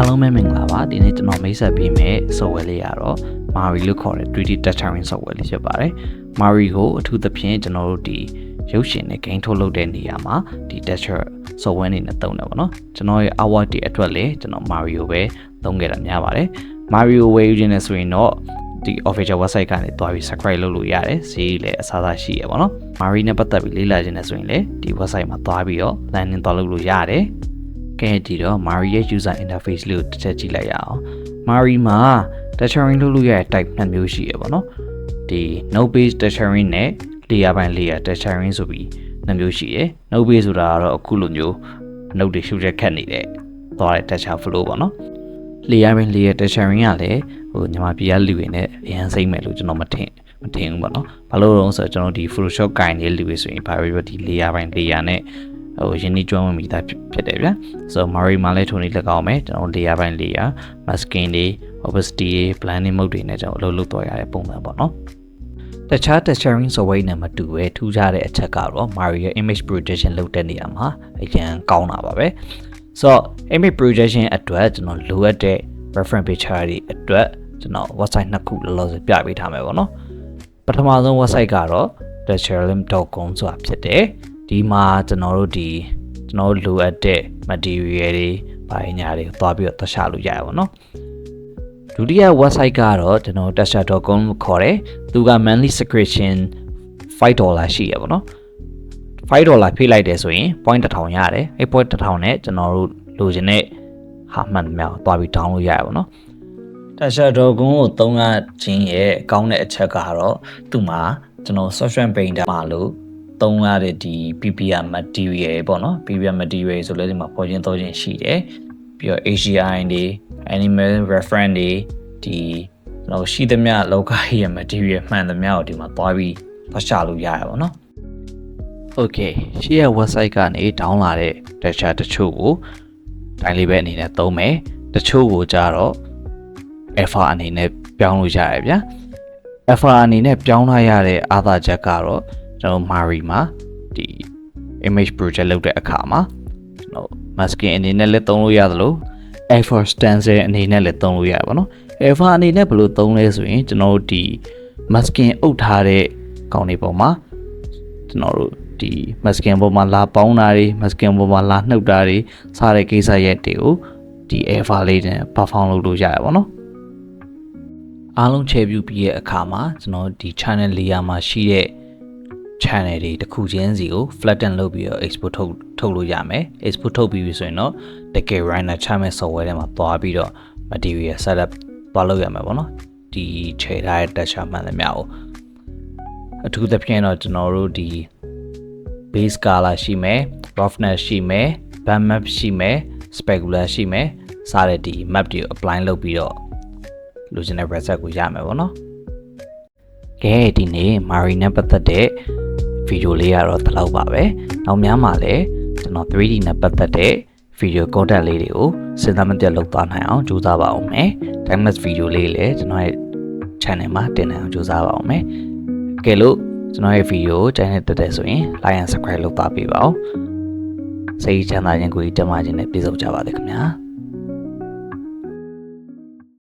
အားလုံးပဲမင်္ဂလာပါဒီနေ့ကျွန်တော်မိတ်ဆက်ပေးမယ့် software လေးကတော့ Mari လို့ခေါ်တဲ့ 3D texturing software လေးဖြစ်ပါတယ် Mari ကိုအထူးသဖြင့်ကျွန်တော်တို့ဒီရုပ်ရှင်နဲ့ game ထုတ်လုပ်တဲ့နေရာမှာဒီ texture software အနေနဲ့သုံးတယ်ပေါ့နော်ကျွန်တော်ရဲ့ award တွေအတွက်လည်းကျွန်တော် Mari ကိုပဲသုံးခဲ့တာများပါတယ် Mari ကိုဝယ်ယူခြင်းနဲ့ဆိုရင်တော့ဒီ official website ကနေတွားပြီး subscribe လုပ်လို့ရတယ်ဈေးလည်းအစားအစာရှိရပါတော့ Mari နဲ့ပတ်သက်ပြီးလေ့လာခြင်းနဲ့ဆိုရင်လည်းဒီ website မှာတွားပြီးတော့ landing တွားလုပ်လို့ရတယ် ကဲဒီတော့ Mari ရဲ့ user interface လေးကိုတစ်ချက်ကြည့်လိုက်ရအောင် Mari မှာ texturing လုပ်လို့ရတဲ့ type နှစ်မျိုးရှိရပါတော့ဒီ node based texturing နဲ့ layer by layer texturing ဆိုပြီးနှစ်မျိုးရှိတယ် node based ဆိုတာကတော့အခုလိုမျိုး node တွေရှုပ်ချက်ခတ်နေတဲ့သွားတဲ့ texture flow ပေါ့နော် layer by layer texturing ကလည်းဟိုညီမပြရလူတွေနဲ့အရန်စိမ့်မယ်လို့ကျွန်တော်မထင်မထင်ဘူးပေါ့နော်ဘာလို့လဲဆိုတော့ကျွန်တော်ဒီ Photoshop ကင်နေလူတွေဆိုရင်ဘာပဲပြောဒီ layer by layer နဲ့ ဟိုရင်းနှီးကျွမ်းဝင်မိသားဖြစ်တယ်ဗျာဆိုတော့ Mari မှာလည်းထုံနေလက်ကောင်းမယ်ကျွန်တော် layer by layer masking တွေ opacity တွေ blending mode တွေနဲ့ကျွန်တော်အလုပ်လုပ်တော့ရတဲ့ပုံစံပေါ့နော်တခြား texturing software နဲ့မတူပဲထူးခြားတဲ့အချက်ကတော့ Mari ရဲ့ image projection လုပ်တဲ့နေရာမှာအရင်ကောင်းတာပါပဲဆိုတော့ image projection အတွက်ကျွန်တော်လိုအပ်တဲ့ reference picture တွေအတွက်ကျွန်တော် website နှစ်ခုလောလောဆယ်ပြပေးထားမယ်ပေါ့နော်ပထမဆုံး website ကတော့ texturelim.com ဆိုတာဖြစ်တယ် ဒီမှာကျွန်တော်တို့ဒီကျွန်တော်တို့လိုအပ်တဲ့ material တွေဘာညာတွေကိုသွားပြီးတော့သတ်လို့ရရပါတော့ဒုတိယ website ကတော့ကျွန်တော် texture.com လို့ခေါ်တယ်သူက monthly subscription 5 dollar ရှိရပါတော့5 dollar ဖြည့်လိုက်တယ်ဆိုရင် point 1000ရတယ်အဲ့ point 1000နဲ့ကျွန်တော်တို့လိုချင်တဲ့ဟာမှန်မြောက်သွားပြီး download ရရပါတော့တက်ရှာတော့ကွန်ကိုသုံးရခြင်းရဲ့အကောင်းတဲ့အချက်ကတော့သူ့မှာကျွန်တော် social painter မှာလို့ သုံးရတဲ့ဒီ PPR material ပေါ့နော် PPR material ဆိုလဲဒီမှာပေါ်ချင်းတော့ချင်းရှိတယ်ပြီးတော့ HDI တွေ animal reference တွေဒီကျွန်တော်ရှိသမျှလောကရဲ့ material မှန်သမျှကိုဒီမှာသွားပြီးဖတ်ရှာလို့ရရပါတော့ Okay ရှေ့ရဲ့ website ကနေ down လာတဲ့ texture တချို့ကိုတိုင်းလေးပဲအနေနဲ့သုံးမယ်တချို့ကိုကြတော့ alpha အနေနဲ့ပြောင်းလို့ရတယ်ဗျာ alpha အနေနဲ့ပြောင်းထားရတဲ့အာသာချက်ကတော့ ကျွန်တော် Mari မှာဒီ image project လုပ်တဲ့အခါမှာကျွန်တော် masking အနေနဲ့လည်းသုံးလို့ရသလို alpha stencil အနေနဲ့လည်းသုံးလို့ရပါတော့ alpha အနေနဲ့ဘယ်လိုသုံးလဲဆိုရင်ကျွန်တော်တို့ဒီ masking အုပ်ထားတဲ့ကောင်းတွေပေါ်မှာကျွန်တော်တို့ဒီ masking ပေါ်မှာလာပေါင်းတာတွေ masking ပေါ်မှာလာနှုတ်တာတွေစားတဲ့ကိစ္စရက်တွေကိုဒီ alpha လေးနဲ့ perform လုပ်လို့ရရပါတော့အားလုံးချဲပြူပြီးရဲ့အခါမှာကျွန်တော်ဒီ channel layer မှာရှိတဲ့ channel တွေတစ်ခုချင်းစီကို flatten လုပ်ပြီးတော့ export ထုတ်ထုတ်လို့ရမယ် export ထုတ်ပြီးပြီဆိုရင်တော့တကယ် Rhino channel software ထဲမှာသွားပြီးတော့ material setup သွားလုပ်ရမှာပေါ့နော်ဒီခြေထားတဲ့ texture မှန်သမျှကိုအထူးသဖြင့်တော့ကျွန်တော်တို့ဒီ base color ရှိမယ် roughness ရှိမယ် band map ရှိမယ် specular ရှိမယ်စတဲ့ဒီ map တွေကို apply လုပ်ပြီးတော့လိုချင်တဲ့ result ကိုရမယ်ပေါ့နော်ကဲဒီနေ့ Mari နဲ့ပတ်သက်တဲ့ ဗီဒီယိုလေးကတော့ဒီလောက်ပါပဲနောက်များမှာလည်းကျွန်တော် 3D နဲ့ပတ်သက်တဲ့ဗီဒီယို content လေးတွေကိုစဉ်းစားမပြတ်လုပ်သွားနိုင်အောင်ကြိုးစားပါအောင်မယ် timeless ဗီဒီယိုလေးလည်းကျွန်တော်ရဲ့ channel မှာတင်နိုင်အောင်ကြိုးစားပါအောင်မယ်ကဲလို့ကျွန်တော်ရဲ့ဗီဒီယိုကျန်တဲ့တက်တဲ့ဆိုရင် like and subscribe လုပ်ပါပေးပါဦးစိတ်ချမ်းသာခြင်းကိုယ်ကျန်းမာခြင်းနဲ့ပြည့်စုံကြပါစေခင်ဗျာ